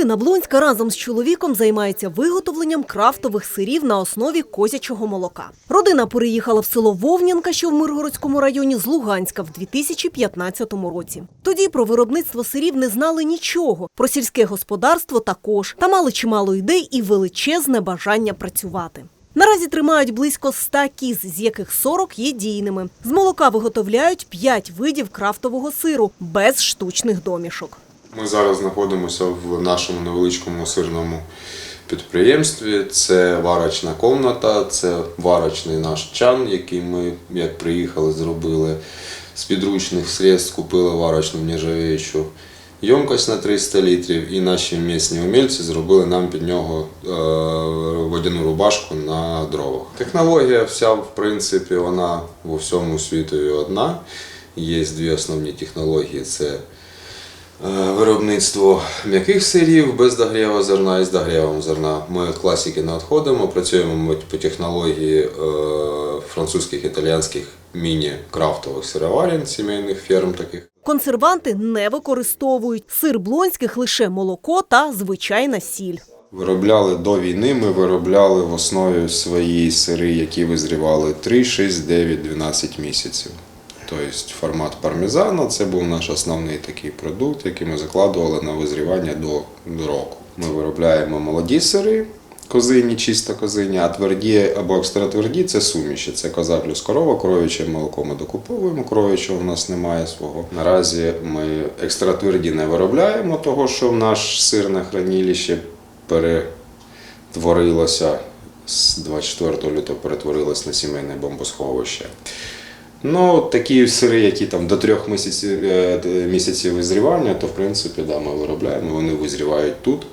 Марина Блонська разом з чоловіком займається виготовленням крафтових сирів на основі козячого молока. Родина переїхала в село Вовнянка, що в Миргородському районі з Луганська в 2015 році. Тоді про виробництво сирів не знали нічого, про сільське господарство також, та мали чимало ідей і величезне бажання працювати. Наразі тримають близько 100 кіз, з яких 40 є дійними. З молока виготовляють 5 видів крафтового сиру без штучних домішок. Ми зараз знаходимося в нашому невеличкому сирному підприємстві. Це варочна комната, це варочний наш чан, який ми, як приїхали, зробили з підручних средств, купили варочну нержавіючу ємкость на 300 літрів, і наші місні умільці зробили нам під нього е, водяну рубашку на дровах. Технологія вся, в принципі, вона у всьому світові одна. Є дві основні технології: це Виробництво м'яких сирів без догріву зерна і з догрівом зерна. Ми від класики не відходимо, працюємо ми по технології е, французьких італійських міні-крафтових сироварень, сімейних ферм таких. Консерванти не використовують. Сир блонських лише молоко та звичайна сіль. Виробляли до війни, ми виробляли в основі свої сири, які визрівали 3, 6, 9, 12 місяців. Тобто формат пармезану це був наш основний такий продукт, який ми закладували на визрівання до, року. Ми виробляємо молоді сири, козині, чисто козині, а тверді або екстратверді це суміші. Це коза плюс корова, коров'яче молоко ми докуповуємо, коров'ячого у нас немає свого. Наразі ми екстратверді не виробляємо, того що наш сирне хранилище перетворилося з 24 лютого перетворилось на сімейне бомбосховище. Ну, такі сири, які там до трьох місяців, е, місяців визрівання, то в принципі да, ми виробляємо, вони визрівають тут.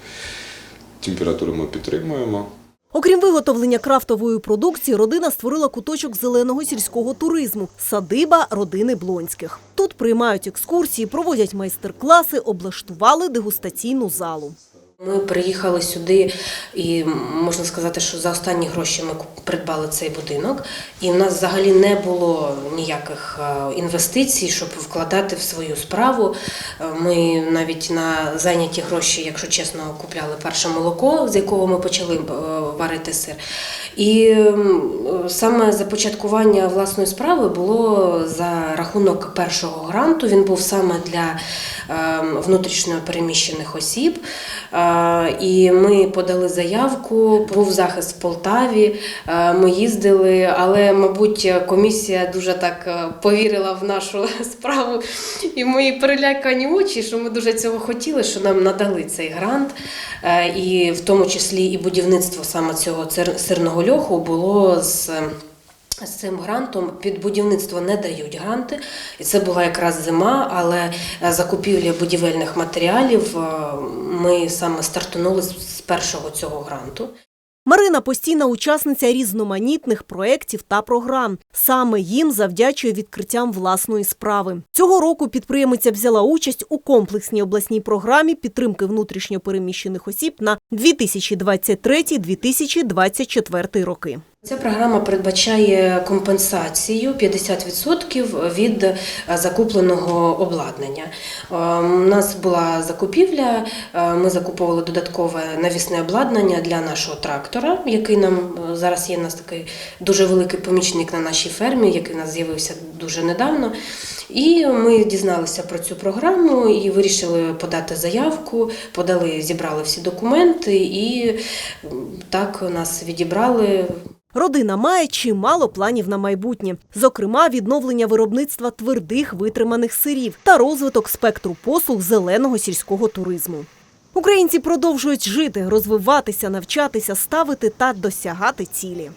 Температуру ми підтримуємо. Окрім виготовлення крафтової продукції, родина створила куточок зеленого сільського туризму садиба родини Блонських. Тут приймають екскурсії, проводять майстер-класи, облаштували дегустаційну залу. Ми приїхали сюди, і можна сказати, що за останні гроші ми придбали цей будинок. І в нас взагалі не було ніяких е, інвестицій, щоб вкладати в свою справу. Е, Ми навіть на зайняті гроші, якщо чесно, купляли перше молоко, з якого ми почали варити сир. І е, саме започаткування власної справи було за рахунок першого гранту. Він був саме для е, внутрішньо переміщених осіб. Е, І ми подали заявку, був захист в Полтаві. е, Ми їздили, але, мабуть, комісія дуже так е, повірила в нашу справу. І мої перелякані очі, що ми дуже цього хотіли, що нам надали цей грант. І в тому числі і будівництво саме цього сирного льоху було з. З цим грантом під будівництво не дають гранти, і це була якраз зима, але е, закупівля будівельних матеріалів е, ми саме стартанули з першого цього гранту. Марина постійна учасниця різноманітних проєктів та програм. Саме їм завдячує відкриттям власної справи. Цього року підприємиця взяла участь у комплексній обласній програмі підтримки внутрішньо переміщених осіб на 2023-2024 роки. Ця програма передбачає компенсацію 50% від е, закупленого обладнання. Е, У нас була закупівля, е, ми закуповували додаткове навісне обладнання для нашого трактора, який нам е, зараз є у нас такий дуже великий помічник на нашій фермі, який у нас з'явився дуже недавно. І ми дізналися про цю програму і вирішили подати заявку, подали, зібрали всі документи і так нас відібрали. Родина має чимало планів на майбутнє, зокрема, відновлення виробництва твердих витриманих сирів та розвиток спектру послуг зеленого сільського туризму. Українці продовжують жити, розвиватися, навчатися, ставити та досягати цілі.